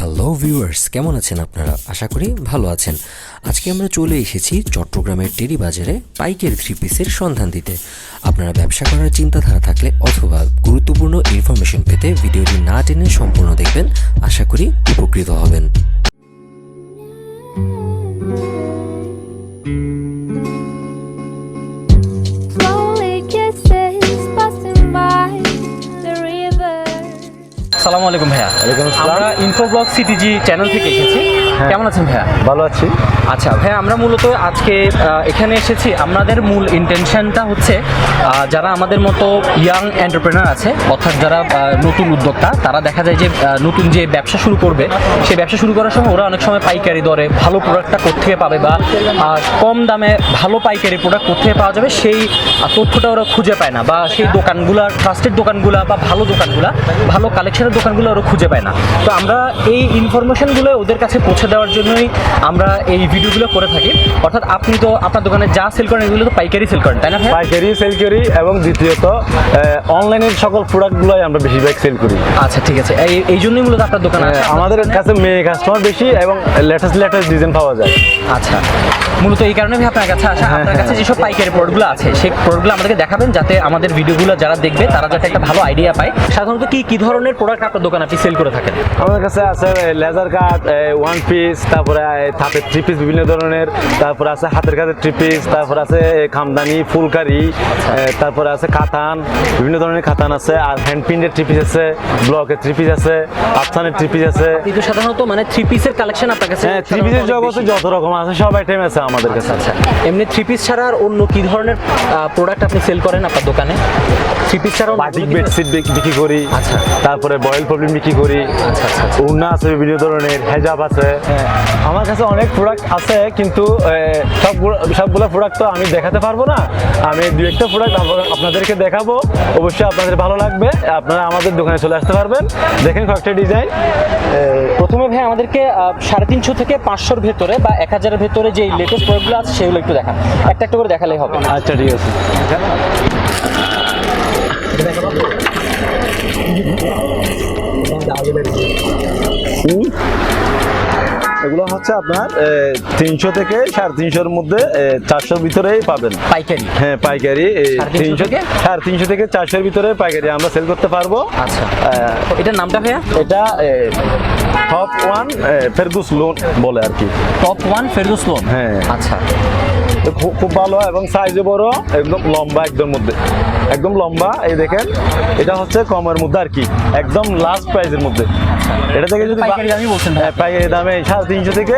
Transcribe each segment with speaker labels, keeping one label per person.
Speaker 1: Hello viewers কেমন আছেন আপনারা? আশা করি ভালো আছেন। আজকে আমরা চলে এসেছি চট্টগ্রামের টেরি বাজারে পাইকের থ্রি পিসের সন্ধান দিতে। আপনারা ব্যবসা করার চিন্তাধারা থাকলে অথবা গুরুত্বপূর্ণ ইনফরমেশন পেতে ভিডিওটি না টেনে সম্পূর্ণ দেখবেন। আশা করি উপকৃত হবেন।
Speaker 2: সালামু আলাইকুম ভাইয়া। আমরা ইনফোব্লগ সিটিজি চ্যানেল থেকে এসেছি। কেমন আছেন ভাইয়া?
Speaker 3: ভালো আছি।
Speaker 2: আচ্ছা ভাইয়া আমরা মূলত আজকে এখানে এসেছি। আমাদের মূল ইন্টেনশনটা হচ্ছে যারা আমাদের মতো ইয়াং এন্টারপ্রেনার আছে অর্থাৎ যারা নতুন উদ্যোক্তা তারা দেখা যায় যে নতুন যে ব্যবসা শুরু করবে সেই ব্যবসা শুরু করার সময় ওরা অনেক সময় পাইকারি দরে ভালো প্রোডাক্টটা কোথেকে পাবে বা কম দামে ভালো পাইকারি প্রোডাক্ট কোথেকে পাওয়া যাবে সেই তথ্যটা ওরা খুঁজে পায় না বা সেই দোকানগুলা ট্রাস্টেড দোকানগুলা বা ভালো দোকানগুলা ভালো কালেকশনের দোকানগুলো ওরা খুঁজে পায় না। তো আমরা এই ইনফরমেশনগুলো ওদের কাছে পৌঁছে দেওয়ার জন্যই আমরা এই ভিডিওগুলো করে থাকি। অর্থাৎ আপনি তো আপনার দোকানে যা সেল করেন এগুলো তো পাইকারি সেল করেন তাই না
Speaker 3: পাইকারি সেল করি এবং দ্বিতীয়ত অনলাইনের সকল প্রোডাক্টগুলোই আমরা বেশিরভাগ সেল করি।
Speaker 2: আচ্ছা ঠিক আছে। এই এই জন্যই মূলত আপনার দোকান আছে।
Speaker 3: আমাদের কাছে মেয়ে কাস্টমার বেশি এবং লেটেস্ট লেটেস্ট ডিজাইন পাওয়া যায়।
Speaker 2: আচ্ছা। মূলত এই কারণে আপনার কাছে আসা।
Speaker 3: হ্যাঁ,
Speaker 2: আপনার কাছে যেসব পাইকারি প্রোডাক্টগুলো আছে সেই প্রোডাক্টগুলো আমাদেরকে দেখাবেন যাতে আমাদের ভিডিওগুলো যারা দেখবে তারা যাতে একটা ভালো আইডিয়া পায়। সাধারণত কি কি ধরনের প্রোডাক্ট আপনার দোকানে আপনি সেল করে থাকেন।
Speaker 3: আমাদের কাছে আছে লেজার কাট ওয়ান পিস তারপরে থাপের থ্রি পিস বিভিন্ন ধরনের তারপরে আছে হাতের কাজের থ্রি পিস তারপরে আছে খামদানি ফুলকারি তারপরে আছে কাতান বিভিন্ন ধরনের কাতান আছে আর হ্যান্ড প্রিন্টের থ্রি পিস আছে ব্লকের থ্রি পিস আছে আফসানের থ্রি পিস আছে।
Speaker 2: কিন্তু সাধারণত মানে থ্রি পিসের কালেকশন আপনার কাছে
Speaker 3: হ্যাঁ থ্রি পিসের জগতে যত রকম আছে সব আইটেম আছে আমাদের কাছে।
Speaker 2: আচ্ছা এমনি থ্রি পিস ছাড়া আর অন্য কি ধরনের প্রোডাক্ট আপনি সেল করেন আপনার দোকানে? থ্রি পিস
Speaker 3: বাটিক বেডশিট বিক্রি করি।
Speaker 2: আচ্ছা।
Speaker 3: তারপরে বয়েল প্রবলেম বিক্রি করি। উন্না আছে বিভিন্ন ধরনের হেজাব আছে। আমার কাছে অনেক প্রোডাক্ট আছে কিন্তু সবগুলো সবগুলো প্রোডাক্ট তো আমি দেখাতে পারব না। আমি দু একটা প্রোডাক্ট আপনাদেরকে দেখাবো। অবশ্যই আপনাদের ভালো লাগবে। আপনারা আমাদের দোকানে চলে আসতে পারবেন। দেখেন কয়েকটা ডিজাইন
Speaker 2: প্রথমে ভাই আমাদেরকে সাড়ে তিনশো থেকে পাঁচশোর ভেতরে বা এক হাজারের ভেতরে যে লেটেস্ট প্রোডাক্টগুলো আছে সেগুলো একটু দেখান। একটা একটা করে দেখালেই হবে।
Speaker 3: আচ্ছা ঠিক আছে। হুম। এগুলো হচ্ছে আপনার তিনশো থেকে সাড়ে তিনশোর মধ্যে চারশোর ভিতরেই পাবেন।
Speaker 2: পাইকারি?
Speaker 3: হ্যাঁ পাইকারি
Speaker 2: তিনশো থেকে?
Speaker 3: সাড়ে তিনশো থেকে চারশোর ভিতরে পাইকারি আমরা সেল করতে পারব।
Speaker 2: আচ্ছা। এটার নামটা ভাইয়া?
Speaker 3: এটা টপ ওয়ান ফেরদুস লোন বলে আর কি।
Speaker 2: টপ ওয়ান ফেরদুস লোন
Speaker 3: হ্যাঁ।
Speaker 2: আচ্ছা।
Speaker 3: খুব খুব ভালো এবং সাইজে বড় একদম লম্বা একদম মধ্যে। একদম লম্বা এই দেখেন এটা হচ্ছে কমের মধ্যে আর কি একদম লাস্ট প্রাইসের মধ্যে। এটা থেকে যদি হ্যাঁ, পাইকারি দামে সাড়ে তিনশো থেকে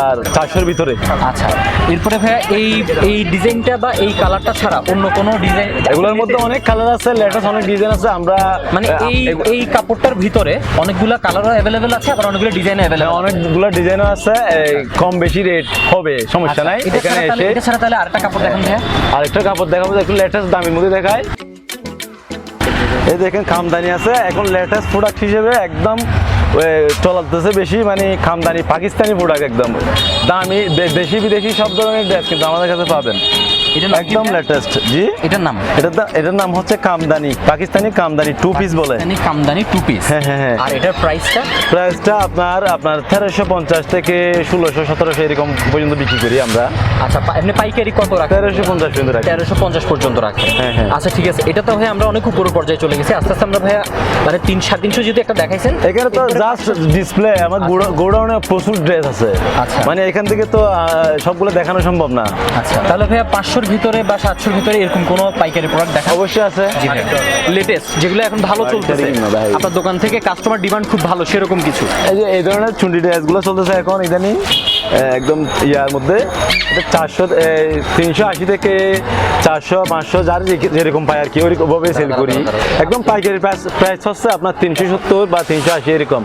Speaker 3: আর চারশোর ভিতরে।
Speaker 2: আচ্ছা এরপরে ভাইয়া এই এই ডিজাইনটা বা এই কালারটা ছাড়া অন্য কোনো ডিজাইন
Speaker 3: এগুলোর মধ্যে অনেক কালার আছে লেটেস্ট অনেক ডিজাইন আছে আমরা
Speaker 2: মানে এই এই কাপড়টার ভিতরে অনেকগুলা কালারও অ্যাভেলেবেল আছে আবার অনেকগুলো ডিজাইন অ্যাভেলেবল
Speaker 3: অনেকগুলো ডিজাইনও আছে কম বেশি রেট হবে সমস্যা নাই
Speaker 2: এটা
Speaker 3: এখানে
Speaker 2: তাহলে এটা ছাড়া তাহলে আরেকটা কাপড় দেখান
Speaker 3: আরেকটা কাপড় দেখাবো একটু লেটেস্ট দামের মধ্যে দেখায়। এই দেখেন খামদানি আছে এখন লেটেস্ট প্রোডাক্ট হিসেবে একদম চলাতেছে বেশি মানে খামদানি পাকিস্তানি প্রোডাক্ট একদম। দামি দেশি বিদেশি সব ধরনের ড্রেস কিন্তু আমাদের কাছে পাবেন। একদম লেটেস্ট জি?
Speaker 2: এটার নাম?
Speaker 3: এটার দা- এটার নাম হচ্ছে কামদানি পাকিস্তানি কামদানি টু পিস বলে।
Speaker 2: কামদানি টু পিস
Speaker 3: হ্যাঁ, হ্যাঁ, হ্যাঁ।
Speaker 2: আর এটার প্রাইসটা
Speaker 3: প্রাইসটা আপনার আপনার তেরোশো পঞ্চাশ থেকে ষোলোশো সতেরোশো এরকম পর্যন্ত বিক্রি করি আমরা।
Speaker 2: আচ্ছা এমনি পাইকারি কত রাখেন?
Speaker 3: তেরোশো পঞ্চাশ পর্যন্ত রাখি।
Speaker 2: তেরোশো পঞ্চাশ পর্যন্ত রাখেন।
Speaker 3: হ্যাঁ, হ্যাঁ।
Speaker 2: আচ্ছা ঠিক আছে। এটা তো ভাই আমরা অনেক উপর পর্যায়ে চলে গেছি। আস্তে আস্তে আমরা ভাইয়া মানে তিন সাড়ে তিনশো যদি একটা দেখাইছেন।
Speaker 3: এখানে তো জাস্ট ডিসপ্লে আমার গোডাউনে প্রচুর ড্রেস আছে।
Speaker 2: আচ্ছা।
Speaker 3: মানে এখান থেকে তো সবগুলো দেখানো সম্ভব না।
Speaker 2: আচ্ছা তাহলে ভাইয়া পাঁচশোর ভিতরে বা সাতশোর ভিতরে এরকম কোনো পাইকারি প্রোডাক্ট দেখা
Speaker 3: অবশ্যই আছে।
Speaker 2: লেটেস্ট যেগুলো এখন ভালো চলতেছে। আপনার দোকান থেকে কাস্টমার ডিমান্ড খুব ভালো সেরকম কিছু।
Speaker 3: এই যে এই ধরনের চুন্ডি ড্রেসগুলো চলতেছে এখন ইদানিং একদম ইয়ার মধ্যে। চারশো তিনশো আশি থেকে চারশো পাঁচশো যার যেরকম পাই আর কি ওইভাবে সেল করি। একদম পাইকারি প্রাইস প্রাইস হচ্ছে আপনার তিনশো সত্তর বা তিনশো আশি এরকম।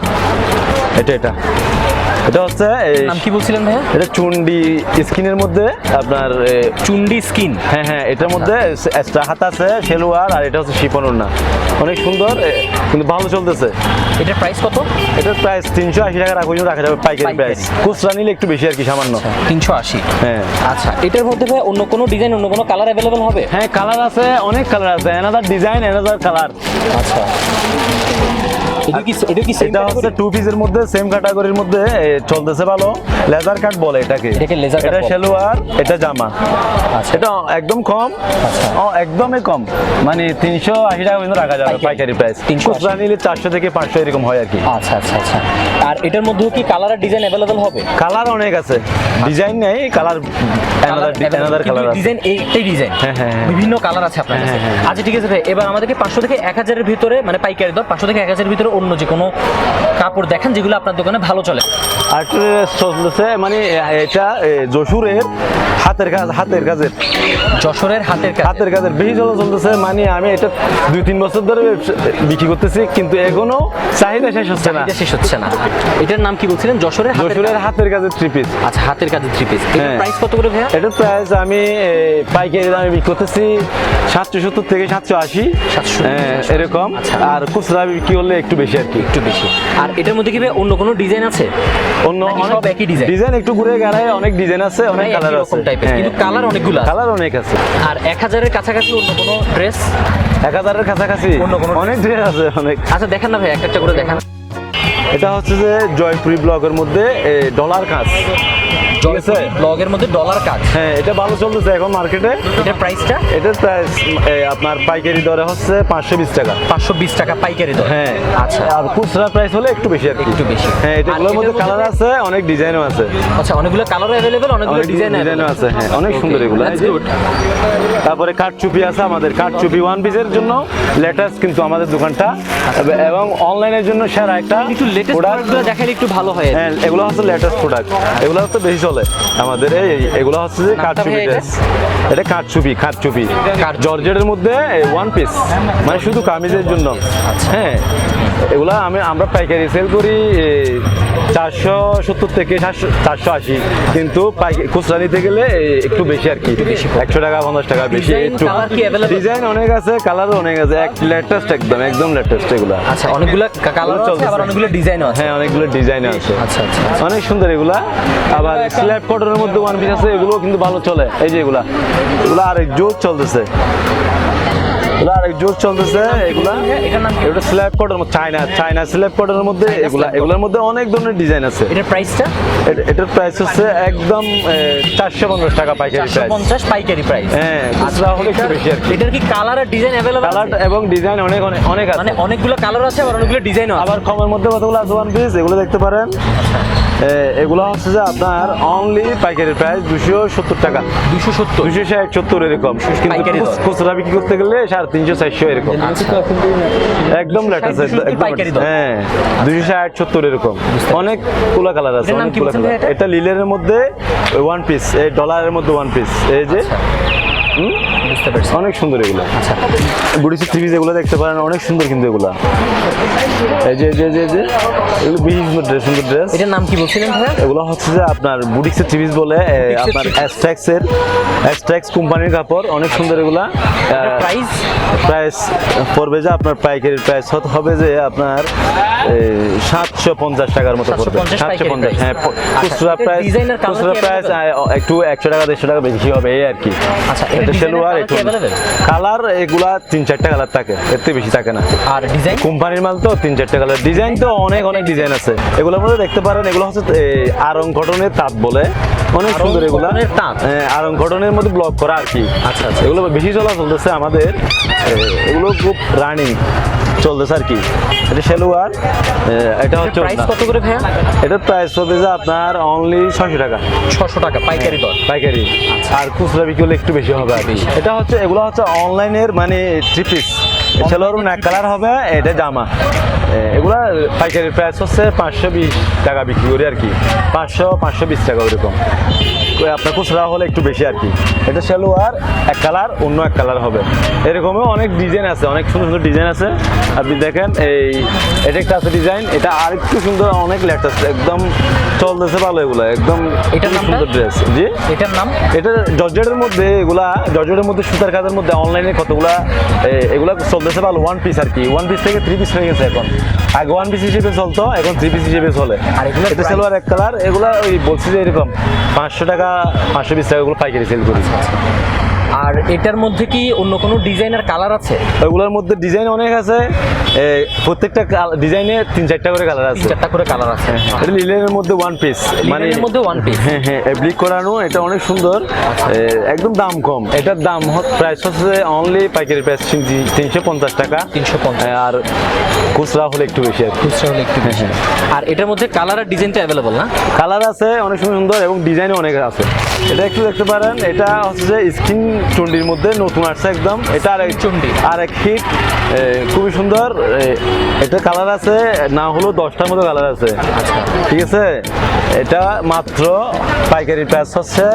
Speaker 3: এটা এটা। এটা হচ্ছে
Speaker 2: নাম কি বলছিলেন ভাইয়া?
Speaker 3: এটা চুন্ডি স্কিনের মধ্যে আপনার
Speaker 2: চুন্ডি স্কিন?
Speaker 3: হ্যাঁ হ্যাঁ এটার মধ্যে হাত আছে সেলোয়ার আর এটা হচ্ছে শিপন না অনেক সুন্দর কিন্তু ভালো চলতেছে।
Speaker 2: এটার প্রাইস কত?
Speaker 3: এটার প্রাইস তিনশো আশি টাকা রাখা রাখা যাবে পাইকারি। প্রাইস খুচরা নিলে একটু বেশি আর কি সামান্য।
Speaker 2: তিনশো আশি।
Speaker 3: হ্যাঁ।
Speaker 2: আচ্ছা এটার মধ্যে ভাই অন্য কোনো ডিজাইন অন্য কোনো কালার অ্যাভেলেবল হবে?
Speaker 3: হ্যাঁ কালার আছে অনেক কালার আছে। এনাদার ডিজাইন এনাদার কালার
Speaker 2: আচ্ছা। এটা কি এটা কি সেটা
Speaker 3: এটা হচ্ছে? টু পিসের মধ্যে সেম ক্যাটাগরির মধ্যে চলতেছে ভালো লেজার কাট বলে এটাকে। এটা। সালোয়ার এটা জামা।
Speaker 2: আচ্ছা।
Speaker 3: এটা একদম কম।
Speaker 2: আচ্ছা।
Speaker 3: ও, একদমই কম। মানে তিনশো আশি টাকা পর্যন্ত রাখা যাবে
Speaker 2: পাইকারি।
Speaker 3: প্রাইস
Speaker 2: 380
Speaker 3: খুচরা নিলে চারশো থেকে পাঁচশো এরকম হয় আর কি।
Speaker 2: আচ্ছা আচ্ছা আচ্ছা। আর এটার মধ্যেও কি কালার আর ডিজাইন অ্যাভেলেবল হবে?
Speaker 3: কালার অনেক আছে। ডিজাইন নেই কালার অ্যানাদার কালার আছে।
Speaker 2: ডিজাইন এইটাই ডিজাইন
Speaker 3: হ্যাঁ, হ্যাঁ, হ্যাঁ।
Speaker 2: বিভিন্ন কালার আছে আপনার কাছে। আচ্ছা ঠিক আছে ভাই। এবার আমাদেরকে থেকে এক হাজারের ভিতরে মানে পাইকারি দর পাঁচশো থেকে এক হাজারের ভিতরে অন্য যে কোনো কাপড় দেখান যেগুলো আপনার দোকানে ভালো চলে।
Speaker 3: আর চলতেছে মানে এটা যশোরের হাতের কাজ হাতের কাজের।
Speaker 2: যশোরের হাতের কাজ।
Speaker 3: হাতের কাজের বেশি চলা চলতেছে মানে আমি এটা দুই তিন বছর ধরে বিক্রি করতেছি কিন্তু এখনও চাহিদা শেষ হচ্ছে না।
Speaker 2: শেষ হচ্ছে না। এটার নাম কি বলছিলেন? যশোরের হাতের
Speaker 3: যশোরের। হাতের কাজের থ্রি পিস
Speaker 2: আচ্ছা হাতের কাজের থ্রি পিস। প্রাইস কত করে ভাইয়া?
Speaker 3: এটার প্রাইস আমি পাইকারি দামে বিক্রি করতেছি সাতশো সত্তর থেকে সাতশো আশি।
Speaker 2: 770
Speaker 3: হ্যাঁ, এরকম।
Speaker 2: আচ্ছা।
Speaker 3: আর খুচরা বিক্রি করলে একটু বেশি আর কি।
Speaker 2: একটু বেশি। আর এটার মধ্যে কি অন্য কোনো ডিজাইন আছে?
Speaker 3: অন্য
Speaker 2: সব একই ডিজাইন
Speaker 3: ডিজাইন একটু ঘুরে গেড়ায় অনেক ডিজাইন আছে অনেক কালার আছে।
Speaker 2: টাইপের কিন্তু কালার অনেকগুলো
Speaker 3: কালার অনেক আছে।
Speaker 2: আর এক হাজারের কাছাকাছি অন্য কোনো ড্রেস
Speaker 3: এক হাজারের কাছাকাছি?
Speaker 2: অন্য কোনো
Speaker 3: অনেক ড্রেস আছে অনেক।
Speaker 2: আচ্ছা দেখেন না ভাই একটা একটা করে দেখান।
Speaker 3: এটা হচ্ছে যে জয়পুরি ব্লকের মধ্যে ডলার কাজ। ঠিক আছে
Speaker 2: ব্লগের মধ্যে ডলার কাজ
Speaker 3: হ্যাঁ এটা ভালো চলতেছে এখন মার্কেটে
Speaker 2: এটার প্রাইসটা
Speaker 3: এটার প্রাইস আপনার পাইকারি দরে হচ্ছে পাঁচশো বিশ টাকা।
Speaker 2: পাঁচশো বিশ টাকা পাইকারি দর?
Speaker 3: হ্যাঁ
Speaker 2: আচ্ছা।
Speaker 3: আর খুচরা প্রাইস হলে একটু বেশি আর
Speaker 2: একটু বেশি।
Speaker 3: হ্যাঁ এটাগুলোর মধ্যে কালার আছে অনেক ডিজাইনও আছে।
Speaker 2: আচ্ছা অনেকগুলো কালার অ্যাভেলেবেল অনেকগুলো ডিজাইন
Speaker 3: ডিজাইনও আছে হ্যাঁ অনেক সুন্দর এগুলো। তারপরে কাঠচুপি আছে আমাদের কাঠচুপি ওয়ান পিসের জন্য লেটেস্ট কিন্তু আমাদের দোকানটা। এবং অনলাইনের জন্য সেরা একটা
Speaker 2: একটু লেটেস্ট। প্রোডাক্টগুলো দেখালে একটু ভালো হয়
Speaker 3: হ্যাঁ এগুলো হচ্ছে লেটেস্ট প্রোডাক্ট এগুলো হচ্ছে বেশি চলে। আমাদের এই এগুলো হচ্ছে যে কাঠচুপি
Speaker 2: এটা?
Speaker 3: ড্রেস এটা কাঠচুপি কাঠচুপি।
Speaker 2: কাঠচুপি।
Speaker 3: জর্জেটের মধ্যে ওয়ান পিস মানে শুধু কামিজের জন্য।
Speaker 2: আচ্ছা।
Speaker 3: হ্যাঁ। এগুলা আমি আমরা পাইকারি সেল করি চারশো সত্তর থেকে চারশো আশি। কিন্তু খুচরা নিতে গেলে একটু বেশি আর কি। একশো টাকা পঞ্চাশ টাকা বেশি একটু? ডিজাইন অনেক আছে কালার অনেক আছে। এক লেটেস্ট একদম একদম লেটেস্ট এগুলা।
Speaker 2: আচ্ছা অনেকগুলো কালার আছে আবার অনেকগুলো ডিজাইনও আছে।
Speaker 3: হ্যাঁ অনেকগুলো ডিজাইন আছে।
Speaker 2: আচ্ছা আচ্ছা
Speaker 3: অনেক সুন্দর এগুলা। আবার স্ল্যাব কটনের মধ্যে ওয়ান পিস আছে এগুলো কিন্তু ভালো চলে। এই যে এগুলা। এগুলো আরেক জোর চলতেছে। এগুলো আরেক জোর চলতেছে এগুলা।
Speaker 2: এটার নাম কি?
Speaker 3: এটা slub cotton China China slub কটনের মধ্যে এগুলা এগুলোর মধ্যে অনেক ধরনের ডিজাইন আছে।
Speaker 2: এটার প্রাইসটা
Speaker 3: এটার প্রাইস হচ্ছে একদম চারশো পঞ্চাশ টাকা পাইকারি প্রাইস
Speaker 2: পঞ্চাশ পাইকারি প্রাইস
Speaker 3: হ্যাঁ হলে একটু বেশি আর
Speaker 2: এটার কি কালার আর ডিজাইন অ্যাভেলেবল
Speaker 3: কালার এবং ডিজাইন অনেক অনেক অনেক আছে।
Speaker 2: মানে অনেকগুলো কালার আছে আবার অনেকগুলো ডিজাইনও
Speaker 3: আবার কমের মধ্যে কতগুলো আছে ওয়ান পিস এগুলো দেখতে পারেন। এগুলো হচ্ছে যে আপনার অনলি পাইকারি প্রাইস দুশো সত্তর টাকা।
Speaker 2: দুশো সত্তর?
Speaker 3: দুশো ষাট সত্তর এরকম। কিন্তু খুচরা বিক্রি করতে গেলে সাড়ে তিনশো চারশো এরকম। একদম লেটেস্ট
Speaker 2: 260
Speaker 3: হ্যাঁ দুশো ষাট সত্তর এরকম। অনেক কুলা কালার আছে অনেক কুলা কালার এটা? লিলের মধ্যে ওয়ান পিস এই ডলারের মধ্যে ওয়ান পিস এই যে হুম,
Speaker 2: বুঝতে পারছি।
Speaker 3: অনেক সুন্দর এগুলো।
Speaker 2: আচ্ছা।
Speaker 3: বুড়িসি থ্রি যেগুলো দেখতে পারেন অনেক সুন্দর কিন্তু এগুলা। এই যে যে যে, যে এগুলো বেশি সুন্দর ড্রেস সুন্দর ড্রেস
Speaker 2: এটার নাম কি বলছিলেন ভাইয়া?
Speaker 3: এগুলো হচ্ছে যে আপনার বুটিক্সের থ্রিপিস বলে আপনার অ্যাস্ট্রাক্সের অ্যাস্ট্রাক্স কোম্পানির কাপড় অনেক সুন্দর এগুলা।
Speaker 2: প্রাইস
Speaker 3: প্রাইস পড়বে যে আপনার পাইকারির প্রাইস হবে যে আপনার সাতশো পঞ্চাশ টাকার মতো পড়বে। সাতশো পঞ্চাশ হ্যাঁ
Speaker 2: আচ্ছা,
Speaker 3: খুচরা প্রাইস খুচরা প্রাইস একটু একশো টাকা দেড়শো টাকা বেশি হবে এই আর কি।
Speaker 2: আচ্ছা,
Speaker 3: সেলোয়ার কালার এগুলা তিন চারটা কালার থাকে এর থেকে বেশি থাকে না।
Speaker 2: আর ডিজাইন
Speaker 3: কোম্পানির মাল তো তিন চারটে কালার ডিজাইন তো অনেক অনেক ডিজাইন আছে। এগুলোর মধ্যে দেখতে পারেন এগুলো হচ্ছে আরং ঘটনের তাঁত বলে। অনেক সুন্দর এগুলা।
Speaker 2: তাঁত?
Speaker 3: আরং ঘটনের মধ্যে ব্লক করা আর কি।
Speaker 2: আচ্ছা, আচ্ছা।
Speaker 3: এগুলো বেশি চলা চলতেছে আমাদের। এগুলো খুব রানিং চলতেছে আর কি। এটা সেলোয়ার এটা হচ্ছে
Speaker 2: প্রাইস কত করে ভাইয়া?
Speaker 3: এটার প্রাইস চলতেছে আপনার অনলি ছশো টাকা।
Speaker 2: ছশো টাকা পাইকারি দর।
Speaker 3: পাইকারি। আর খুচরা বিক্রি হলে একটু বেশি হবে আর কি। এটা হচ্ছে এগুলো হচ্ছে অনলাইনের মানে থ্রি পিস সেলোয়ার এক কালার হবে এটা জামা। এগুলা পাইকারি প্রাইস হচ্ছে পাঁচশো বিশ টাকা বিক্রি করি আর কি। পাঁচশো পাঁচশো বিশ টাকা ওইরকম। ওই আপনার খুচরা হলে একটু বেশি আর কি। এটা সেলোয়ার এক কালার অন্য এক কালার হবে। এরকমও অনেক ডিজাইন আছে অনেক সুন্দর সুন্দর ডিজাইন আছে। আপনি দেখেন এই এটা একটা আছে ডিজাইন এটা আর একটু সুন্দর অনেক লেটেস্ট একদম চলতেছে ভালো এগুলো একদম
Speaker 2: নামটা?
Speaker 3: সুন্দর ড্রেস জি?
Speaker 2: এটার নাম?
Speaker 3: এটা জর্জেটের মধ্যে এগুলা জর্জেটের মধ্যে সুতার কাজের মধ্যে অনলাইনে কতগুলা এগুলা চলতেছে ভালো ওয়ান পিস আর কি। ওয়ান পিস থেকে থ্রি পিস হয়ে গেছে এখন। আগে ওয়ান পিস হিসেবে চলতো এখন থ্রি পিস হিসেবে চলে।
Speaker 2: আর এগুলো
Speaker 3: এটা? সেলোয়ার এক কালার এগুলা ওই বলছি যে এরকম পাঁচশো টাকা পাঁচশো বিশ টাকাগুলো পাইকারি সেল করি
Speaker 2: আর এটার মধ্যে কি অন্য কোনো ডিজাইনের কালার আছে?
Speaker 3: ওগুলোর মধ্যে ডিজাইন অনেক আছে। প্রত্যেকটা ডিজাইনে তিন চারটা করে কালার আছে।
Speaker 2: চারটা করে কালার আছে।
Speaker 3: এটা লিলেনের মধ্যে ওয়ান পিস মানে
Speaker 2: লিনেনের মধ্যে one piece?
Speaker 3: হ্যাঁ হ্যাঁ ব্লিক করানো এটা অনেক সুন্দর। একদম দাম কম। এটার দাম প্রাইস হচ্ছে অনলি পাইকারি প্রাইস তিনশো পঞ্চাশ টাকা।
Speaker 2: 350
Speaker 3: এ, আর খুচরা হলে একটু বেশি আর
Speaker 2: খুচরা হলে একটু বেশি। আর এটার মধ্যে কালার আর ডিজাইনটা অ্যাভেলেবল না?
Speaker 3: কালার আছে অনেক সুন্দর সুন্দর এবং ডিজাইন অনেক আছে। এটা একটু দেখতে পারেন এটা হচ্ছে যে স্কিন চন্ডির মধ্যে নতুন আসছে একদম। এটা আর
Speaker 2: চণ্ডী।
Speaker 3: আর এক হিট খুবই সুন্দর এটা কালার আছে, না হলেও দশটার মতো কালার আছে। ঠিক আছে? এটা মাত্র পাইকারি প্রাইস হচ্ছে,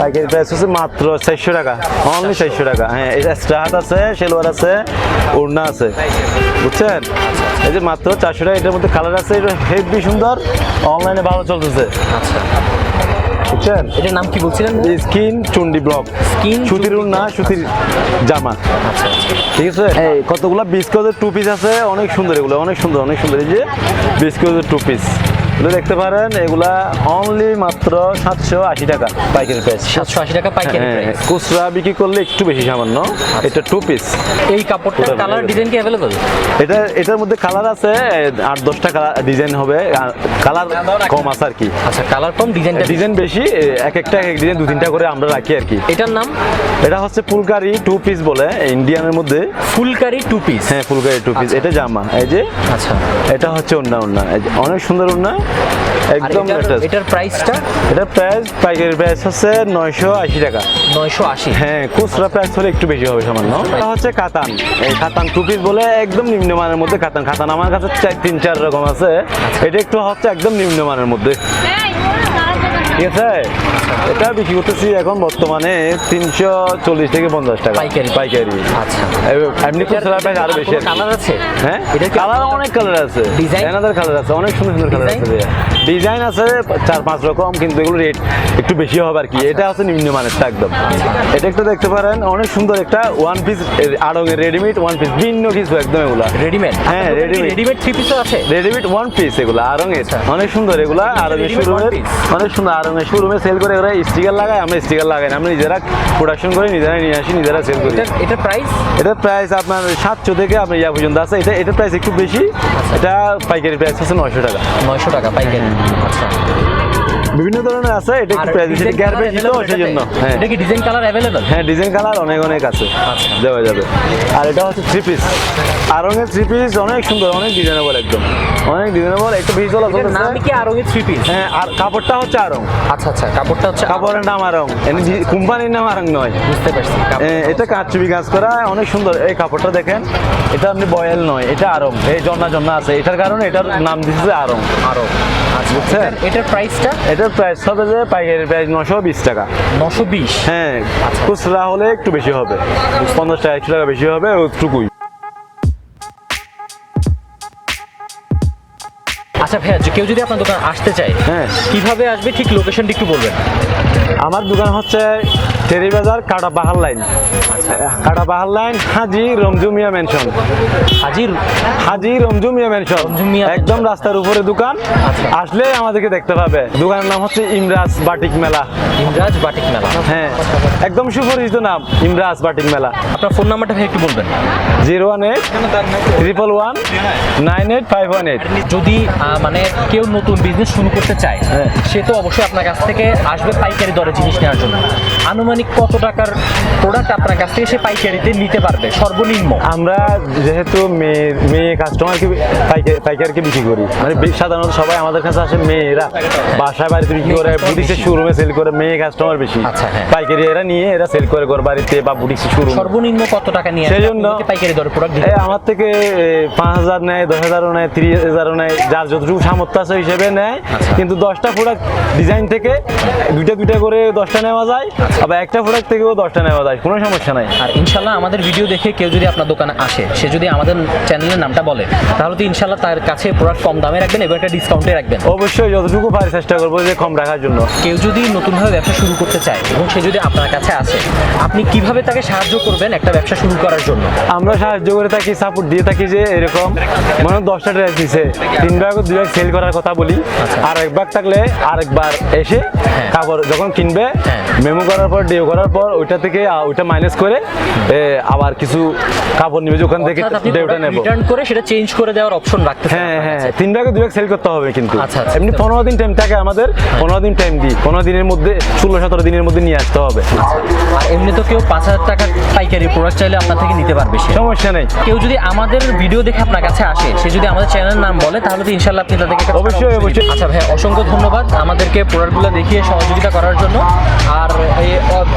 Speaker 3: পাইকারি প্রাইস হচ্ছে মাত্র চারশো টাকা। অনলি চারশো টাকা। হ্যাঁ এটা স্টার্ট আছে, সেলোয়ার আছে, ওড়না আছে। বুঝছেন? এই যে মাত্র চারশো টাকা, এটার মধ্যে কালার আছে, এটা হেভি সুন্দর। অনলাইনে ভালো চলতেছে।
Speaker 2: আচ্ছা
Speaker 3: বুঝছেন?
Speaker 2: এটার নাম কি বলছিলেন
Speaker 3: স্কিন চুন্ডি ব্লক।
Speaker 2: স্কিন
Speaker 3: সুতির না সুতির জামা।
Speaker 2: আচ্ছা আচ্ছা।
Speaker 3: ঠিক আছে? এই কতগুলো বিস্কুটের টু পিস আছে? অনেক সুন্দর এগুলো অনেক সুন্দর অনেক সুন্দর। এই যে বিস্কুটের টু পিস এগুলো দেখতে পারেন এগুলা অনলি মাত্র সাতশো আশি টাকা পাইকারি প্রাইস
Speaker 2: সাতশো আশি টাকা পাইকারি
Speaker 3: হ্যাঁ,
Speaker 2: প্রাইস
Speaker 3: খুচরা বিক্রি করলে একটু বেশি সামান্য এটা টু পিস
Speaker 2: এই কাপড়টার
Speaker 3: ওটা
Speaker 2: কালার ডিজাইন কি অ্যাভেলেবল
Speaker 3: এটা এটার মধ্যে কালার আছে আট দশটা কালার ডিজাইন হবে। কালার কম আছে আর কি।
Speaker 2: আচ্ছা কালার কম ডিজাইনটা
Speaker 3: ডিজাইন বেশি এক একটা এক ডিজাইন দু তিনটা করে আমরা রাখি আর কি।
Speaker 2: এটার নাম?
Speaker 3: এটা হচ্ছে ফুলকারি টু পিস বলে ইন্ডিয়ানের মধ্যে।
Speaker 2: ফুলকারি টু পিস
Speaker 3: হ্যাঁ ফুলকারি টু পিস এটা জামা এই যে।
Speaker 2: আচ্ছা।
Speaker 3: এটা হচ্ছে ওন্না ওন্না অনেক সুন্দর ওন্না
Speaker 2: আর
Speaker 3: একদম
Speaker 2: এটার-। এটার প্রাইসটা
Speaker 3: এটা প্রাইস পাইকারি প্রাইস হচ্ছে নয়শো আশি টাকা।
Speaker 2: নয়শো আশি?
Speaker 3: হ্যাঁ খুচরা প্রাইস হলে একটু বেশি হবে সামান্য। এটা হচ্ছে কাতান। এই কাতান টু পিস বলে একদম নিম্নমানের মধ্যে কাতান। কাতান আমার কাছে চার- তিন চার রকম আছে। এটা একটু হচ্ছে একদম নিম্নমানের মধ্যে। ঠিক আছে এটা বিক্রি করতেছি এখন বর্তমানে তিনশো চল্লিশ থেকে পঞ্চাশ টাকা।
Speaker 2: পাইকারি।
Speaker 3: পাইকারি।
Speaker 2: আচ্ছা।
Speaker 3: এ- এমনি খুচরা প্রাইস আরও বেশি আর।
Speaker 2: কালার আছে?
Speaker 3: হ্যাঁ?
Speaker 2: এটা
Speaker 3: কালার অনেক কালার আছে? এনাদের কালার আছে। অনেক সুন্দর সুন্দর কালার আছে ডিজাইন আছে চার পাঁচ রকম কিন্তু এগুলো রেট একটু বেশি হবে আর কি। এটা হচ্ছে নিম্নমানেরটা একদম। এটা একটু দেখতে পারেন অনেক সুন্দর একটা ওয়ান পিস আড়ঙের রেডিমেড ওয়ান পিস ভিন্ন কিছু একদম এগুলা।
Speaker 2: রেডিমেড
Speaker 3: হ্যাঁ, রেডিমেড
Speaker 2: রেডিমেড থ্রি পিসও আছে?
Speaker 3: রেডিমেড ওয়ান পিস এগুলা আড়ঙের। অনেক সুন্দর এগুলা। আড়ঙের শোরুমের
Speaker 2: piece?
Speaker 3: অনেক সুন্দর শোরুমে সেল করে ওরা স্টিকার লাগায় আমরা স্টিকার লাগাই না। আমরা নিজেরা প্রোডাকশন করে নিজেরা নিয়ে আসি নিজেরা সেল করি।
Speaker 2: এটা এটার প্রাইস
Speaker 3: এটা প্রাইস আপনার সাতশো থেকে আপনি ইয়া পর্যন্ত আছে। এটা এটার প্রাইস একটু বেশি এটা পাইকারি প্রাইস আছে নয়শো টাকা।
Speaker 2: নয়শো টাকা পাইকারি। আচ্ছা।
Speaker 3: বিভিন্ন ধরনের আছে এটা
Speaker 2: আর
Speaker 3: একটু প্রাইস
Speaker 2: colour
Speaker 3: গ্যারবেজ তো
Speaker 2: available
Speaker 3: সেই জন্য। হ্যাঁ।
Speaker 2: এটা কি ডিজাইন কালার অ্যাভেলেবল
Speaker 3: হ্যাঁ ডিজাইন কালার অনেক অনেক আছে।
Speaker 2: আচ্ছা।
Speaker 3: দেওয়া যাবে। আর এটা হচ্ছে থ্রি পিস আরঙের থ্রি পিস অনেক সুন্দর অনেক ডিজাইনেবল একদম। অনেক ডিজাইনেবল একটু ভিজুয়াল
Speaker 2: এটার নাম
Speaker 3: আছে
Speaker 2: কি আরঙের থ্রি পিস
Speaker 3: হ্যাঁ আর কাপড়টা হচ্ছে আরং।
Speaker 2: আচ্ছা আচ্ছা কাপড়টা হচ্ছে
Speaker 3: কাপড়ের নাম আরং। কোম্পানির নাম আরং নয়।
Speaker 2: বুঝতে পারছি
Speaker 3: এটা কাচুবি কাজ করা অনেক সুন্দর। এই কাপড়টা দেখেন এটা আপনি বয়েল নয় এটা আরং। এই জন্না জন্না আছে। এটার কারণে এটার নাম দিচ্ছে আরং।
Speaker 2: আরও। আচ্ছা
Speaker 3: বুঝছেন?
Speaker 2: এটার প্রাইসটা
Speaker 3: এটার প্রাইস হবে যে পাইকারি প্রাইস নশো বিশ টাকা।
Speaker 2: নশো বিশ?
Speaker 3: হ্যাঁ খুচরা হলে একটু বেশি হবে। পঞ্চাশ টাকা একশো টাকা বেশি হবে ওইটুকুই
Speaker 2: আচ্ছা ভাইয়া কেউ যদি আপনার দোকান আসতে চায়
Speaker 3: হ্যাঁ।
Speaker 2: কীভাবে আসবে? ঠিক লোকেশনটি একটু বলবেন।
Speaker 3: আমার দোকান হচ্ছে টেরি বাজার কাটা পাহাড় লাইন। পাহাড় লাইন হাজি রমজুমিয়া মেনশন
Speaker 2: হাজির
Speaker 3: হাজি রমজুমিয়া মেনশন একদম রাস্তার উপরে দোকান। আসলে আমাদেরকে দেখতে পাবে। দোকানের নাম হচ্ছে ইমরাজ বাটিক মেলা।
Speaker 2: ইমরাজ বাটিক মেলা।
Speaker 3: হ্যাঁ একদম সুপরিচিত নাম ইমরাজ বাটিক মেলা।
Speaker 2: আপনার ফোন নাম্বারটা একটু বলবেন।
Speaker 3: Zero one eight triple one nine eight five one eight
Speaker 2: যদি মানে কেউ নতুন বিজনেস শুরু করতে চায়
Speaker 3: হ্যাঁ।
Speaker 2: সে তো অবশ্যই আপনার কাছ থেকে আসবে পাইকারি দরে জিনিস নেওয়ার জন্য। আনুমানিক কত টাকার প্রোডাক্ট আপনার কাছ থেকে সে পাইকারিতে নিতে পারবে? সর্বনিম্ন।
Speaker 3: আমরা যেহেতু মেয়ে মেয়ে কাস্টমারকে পাইকারকে বিক্রি করি। মানে সাধারণত সবাই আমাদের কাছে আসে মেয়েরা। বাসায় বাড়িতে বিক্রি করে
Speaker 2: বেশি।
Speaker 3: শোরুমে সেল করে মেয়ে কাস্টমার বেশি।
Speaker 2: আচ্ছা, হ্যাঁ।
Speaker 3: পাইকারি এরা নিয়ে এরা সেল করে ঘর বাড়িতে বা বুটিক্সের শোরুম
Speaker 2: সর্বনিম্ন কত টাকা নিয়ে
Speaker 3: সেই জন্য-
Speaker 2: পাইকারি দরে প্রোডাক্ট
Speaker 3: আমার থেকে পাঁচ হাজার নেয় দশ হাজারও নেয় তিরিশ হাজারও নেয় যার যতটুকু সামর্থ্য আছে হিসেবে নেয়।
Speaker 2: আচ্ছা।
Speaker 3: কিন্তু দশটা প্রোডাক্ট ডিজাইন থেকে দুইটা দুইটা করে দশটা নেওয়া যায়।
Speaker 2: আচ্ছা।
Speaker 3: আবার একটা প্রোডাক্ট থেকেও দশটা নেওয়া যায় কোনো সমস্যা নাই।
Speaker 2: আর ইনশাল্লাহ আমাদের ভিডিও দেখে কেউ যদি আপনার দোকানে আসে সে যদি আমাদের চ্যানেলের নামটা বলে তাহলে তো ইনশাল্লাহ তার কাছে প্রোডাক্ট কম দামে রাখবেন এবং একটা ডিসকাউন্টে রাখবেন।
Speaker 3: অবশ্যই যতটুকু পারি চেষ্টা করব যে কম রাখার জন্য।
Speaker 2: কেউ যদি নতুনভাবে ব্যবসা শুরু করতে চায় এবং সে যদি আপনার কাছে আসে আপনি কীভাবে তাকে সাহায্য করবেন একটা ব্যবসা শুরু করার জন্য?
Speaker 3: আমরা সাহায্য করে থাকি সাপোর্ট দিয়ে থাকি যে এরকম মনে হয় দশটা ড্রেস দিছে তিন ভাগ দুই ভাগ সেল করার কথা বলি আর এক ভাগ থাকলে আরেকবার এসে
Speaker 2: হ্যাঁ।
Speaker 3: কাপড় যখন কিনবে
Speaker 2: হ্যাঁ।
Speaker 3: মেমো করার পর ইয়ে করার পর ওইটা থেকে ওইটা মাইনাস করে আবার কিছু কাপড় নিবে ওখান থেকে ওটা নেব।
Speaker 2: রিটার্ন করে সেটা চেঞ্জ করে দেওয়ার অপশন রাখতে
Speaker 3: হ্যাঁ হ্যাঁ তিন ভাগে দুই ভাগ সেল করতে হবে কিন্তু।
Speaker 2: আচ্ছা, আচ্ছা,
Speaker 3: এমনি
Speaker 2: বুঝতে
Speaker 3: পনেরো দিন টাইম থাকে আমাদের পনেরো দিন টাইম দিই। পনেরো দিনের মধ্যে ষোলো সতেরো দিনের মধ্যে নিয়ে আসতে হবে।
Speaker 2: আর এমনি তো কেউ পাঁচ হাজার টাকার পাইকারি প্রোডাক্ট চাইলে আপনার থেকে নিতে পারবে
Speaker 3: সমস্যা নেই।
Speaker 2: কেউ যদি আমাদের ভিডিও দেখে আপনার কাছে আসে সে যদি আমাদের চ্যানেলের নাম বলে তাহলে তো ইনশাল্লাহ আপনি তাদেরকে
Speaker 3: অবশ্যই, অবশ্যই।
Speaker 2: আচ্ছা ভাই অসংখ্য ধন্যবাদ আমাদেরকে প্রোডাক্টগুলো দেখিয়ে সহযোগিতা করার জন্য। আর এই,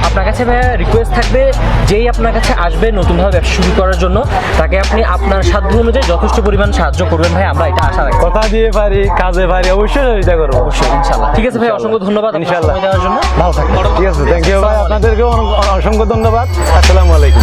Speaker 2: আপনার কাছে ভাইয়া রিকোয়েস্ট থাকবে যেই আপনার কাছে আসবে নতুনভাবে ব্যবসা শুরু করার জন্য তাকে আপনি আপনার সাধ্য অনুযায়ী যথেষ্ট পরিমাণ সাহায্য করবেন ভাই আমরা এটা আশা রাখি।
Speaker 3: কথা দিয়ে পারি কাজে পারি অবশ্যই সহযোগিতা করব।
Speaker 2: অবশ্যই ইনশাল্লাহ ঠিক আছে ভাই অসংখ্য ধন্যবাদ
Speaker 3: ইনশাল্লাহ।
Speaker 2: দেওয়ার জন্য। ভালো থাকবেন।
Speaker 3: ঠিক আছে থ্যাংক ইউ ভাই আপনাদেরকেও অসংখ্য ধন্যবাদ। আসসালামু আলাইকুম।